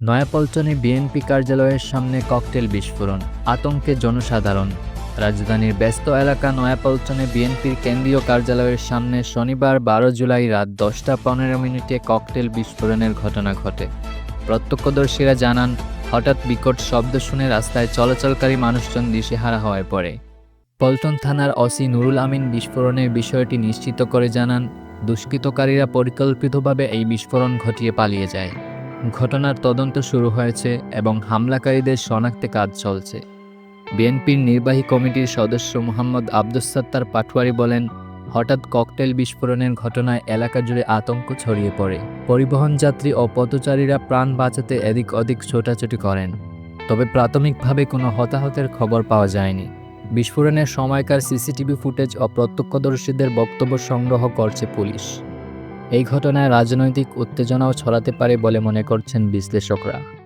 নয়াপল্টনে বিএনপি কার্যালয়ের সামনে ককটেল বিস্ফোরণ, আতঙ্কে জনসাধারণ। রাজধানীর ব্যস্ত এলাকা নয়াপল্টনে বিএনপির কেন্দ্রীয় কার্যালয়ের সামনে শনিবার বারো জুলাই রাত দশটা পনেরো মিনিটে ককটেল বিস্ফোরণের ঘটনা ঘটে। প্রত্যক্ষদর্শীরা জানান, হঠাৎ বিকট শব্দ শুনে রাস্তায় চলাচলকারী মানুষজন দিশেহারা হয়ে পড়ে। পল্টন থানার অসি নুরুল আমিন বিস্ফোরণের বিষয়টি নিশ্চিত করে জানান, দুষ্কৃতকারীরা পরিকল্পিতভাবে এই বিস্ফোরণ ঘটিয়ে পালিয়ে যায়। ঘটনার তদন্ত শুরু হয়েছে এবং হামলাকারীদের শনাক্তে কাজ চলছে। বিএনপির নির্বাহী কমিটির সদস্য মোহাম্মদ আব্দুস সাত্তার পাটওয়ারি বলেন, হঠাৎ ককটেল বিস্ফোরণের ঘটনায় এলাকা জুড়ে আতঙ্ক ছড়িয়ে পড়ে। পরিবহন যাত্রী ও পথচারীরা প্রাণ বাঁচাতে এদিক ওদিক ছোটাছুটি করেন, তবে প্রাথমিকভাবে কোনো হতাহতের খবর পাওয়া যায়নি। বিস্ফোরণের সময়কার সিসিটিভি ফুটেজ ও প্রত্যক্ষদর্শীদের বক্তব্য সংগ্রহ করছে পুলিশ। এই ঘটনায় রাজনৈতিক উত্তেজনাও ছড়াতে পারে বলে মনে করছেন বিশ্লেষকরা।